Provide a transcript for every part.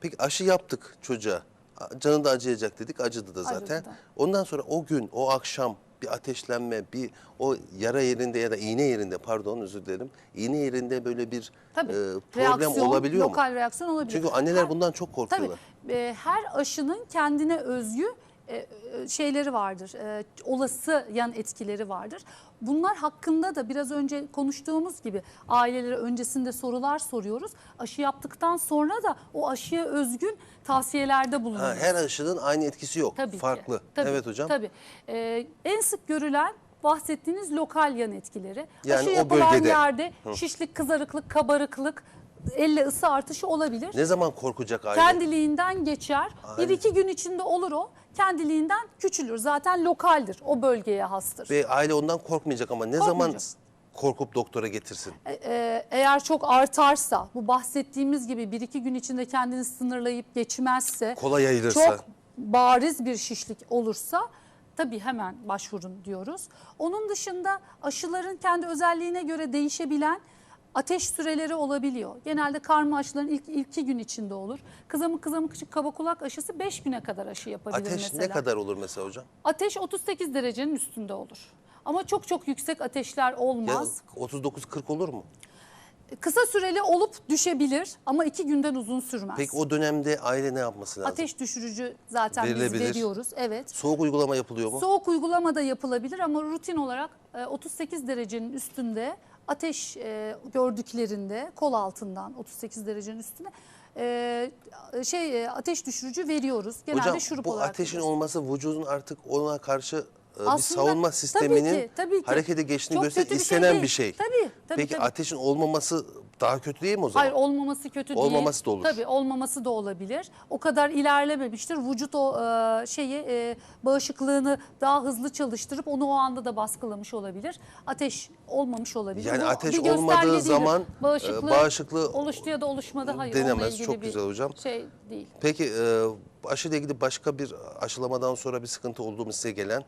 Peki aşı yaptık çocuğa. Canı da acıyacak dedik. Acıdı da zaten. Acıdı da. Ondan sonra o gün, o akşam bir ateşlenme, bir o yara yerinde ya da iğne yerinde pardon özür dilerim. İğne yerinde böyle bir Tabii. e, problem reaksiyon, olabiliyor mu? lokal reaksiyon olabilir. Çünkü anneler Her- bundan çok Tabii korkuyorlar. e, her aşının kendine özgü e, e, şeyleri vardır. E, olası yan etkileri vardır. Bunlar hakkında da biraz önce konuştuğumuz gibi ailelere öncesinde sorular soruyoruz. Aşı yaptıktan sonra da o aşıya özgün tavsiyelerde Ha, bulunuyoruz. her aşının aynı etkisi yok. Tabii ki. Farklı. Tabii, evet hocam. Tabii. Ee, en sık görülen bahsettiğiniz lokal yan etkileri. Yani Aşı o yapılan bölgede. yerde şişlik, kızarıklık, kabarıklık, elle ısı artışı olabilir. Ne zaman korkacak aile? Kendiliğinden geçer. Bir Aynen. iki gün içinde olur o. Kendiliğinden küçülür. Zaten lokaldir. O bölgeye hastır. Ve aile ondan korkmayacak ama ne zaman korkup doktora getirsin? E, e, eğer çok artarsa, bu bahsettiğimiz gibi bir iki gün içinde kendini sınırlayıp geçmezse, Kolay yayılırsa. çok bariz bir şişlik olursa tabii hemen başvurun diyoruz. Onun dışında aşıların kendi özelliğine göre değişebilen ateş süreleri olabiliyor. Genelde karma aşıların ilk, ilk iki gün içinde olur. Kızamık kızamık küçük kaba kulak aşısı 5 güne kadar aşı yapabilir Ateş mesela. ne kadar olur mesela hocam? Ateş 38 derecenin üstünde olur. Ama çok çok yüksek ateşler Ya olmaz. 39-40 olur mu? Kısa süreli olup düşebilir ama iki günden uzun sürmez. Peki o dönemde aile ne yapması lazım? Ateş düşürücü zaten biz Verilebilir. veriyoruz. Evet. Soğuk uygulama yapılıyor mu? Soğuk uygulama da yapılabilir ama rutin olarak e, 38 derecenin üstünde ateş e, gördüklerinde kol altından 38 derecenin üstüne e, şey e, ateş düşürücü veriyoruz. Genelde Hocam şurup bu olarak ateşin veriyoruz. olması vücudun artık ona karşı e, bir Aslında savunma tabii sisteminin ki, tabii ki. harekete geçtiğini Çok gösteren kötü bir şey istenen değil. bir şey. Tabii, tabii, Peki tabii. ateşin olmaması daha kötü değil mi o zaman? Hayır olmaması kötü değil. Olmaması da olur. Tabii olmaması da olabilir. O kadar ilerlememiştir. Vücut o e, şeyi e, bağışıklığını daha hızlı çalıştırıp onu o anda da baskılamış olabilir. Ateş olmamış olabilir. Yani Bu ateş olmadığı zaman, e, bağışıklığı, bağışıklığı oluştu ya da oluşmadı hayır denemez. Çok güzel hocam. şey değil. Peki e, aşıyla ilgili başka bir aşılamadan sonra bir sıkıntı oldu mu size gelen?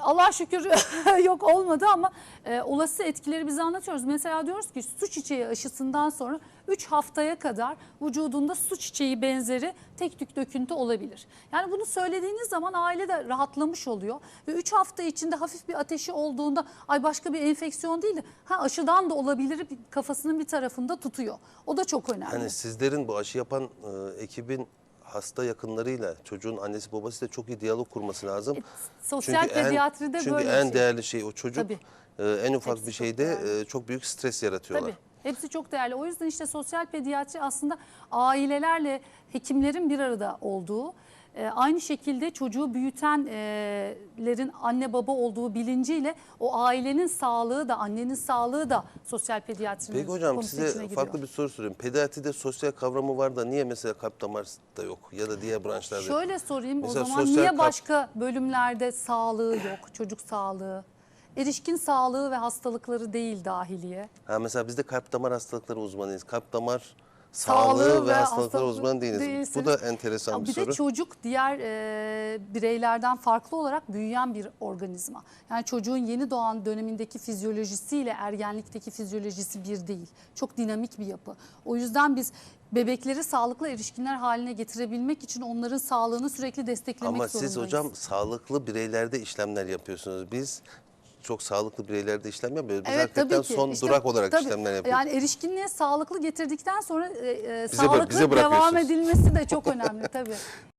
Allah şükür yok olmadı ama e, olası etkileri biz anlatıyoruz. Mesela diyoruz ki su çiçeği aşısından sonra 3 haftaya kadar vücudunda su çiçeği benzeri tek tük döküntü olabilir. Yani bunu söylediğiniz zaman aile de rahatlamış oluyor. Ve 3 hafta içinde hafif bir ateşi olduğunda ay başka bir enfeksiyon değil de ha aşıdan da olabilir kafasının bir tarafında tutuyor. O da çok önemli. Hani sizlerin bu aşı yapan e, ekibin hasta yakınlarıyla çocuğun annesi babasıyla çok iyi diyalog kurması lazım. E, sosyal Çünkü en- pediatride çünkü böyle en şey. değerli şey o çocuk. Tabii. e, en ufak Hepsi bir çok şeyde değerli. e, çok büyük stres yaratıyorlar. Tabii. Hepsi çok değerli. O yüzden işte sosyal pediatri aslında ailelerle hekimlerin bir arada olduğu, e, aynı şekilde çocuğu büyütenlerin anne baba olduğu bilinciyle o ailenin sağlığı da annenin sağlığı da sosyal pediatrinin Peki hocam konusu içine size giriyor. farklı bir soru sorayım. Pediatride sosyal kavramı var da niye mesela kalp damar da yok ya da diğer branşlarda yok? Şöyle sorayım Mesela o zaman sosyal niye kap- başka bölümlerde sağlığı yok, çocuk sağlığı? Erişkin sağlığı ve hastalıkları değil dahiliye. Ha mesela biz de kalp damar hastalıkları uzmanıyız. Kalp damar Sağlığı ve ve hastalıkları hastalık uzmanı değiliz. değilsiniz. Bu da enteresan Ya bir, bir soru. de çocuk diğer e, bireylerden farklı olarak büyüyen bir organizma. Yani çocuğun yeni doğan dönemindeki fizyolojisiyle ergenlikteki fizyolojisi bir değil. Çok dinamik bir yapı. O yüzden biz bebekleri sağlıklı erişkinler haline getirebilmek için onların sağlığını sürekli desteklemek Ama zorundayız. siz hocam sağlıklı bireylerde işlemler yapıyorsunuz. Biz çok sağlıklı bireylerde işlem yapmıyoruz. Biz hakikaten son İşte durak olarak tabii. işlemler yapıyoruz. Yani erişkinliğe sağlıklı getirdikten sonra e, e, Bize sağlıklı bize devam edilmesi de çok önemli tabii.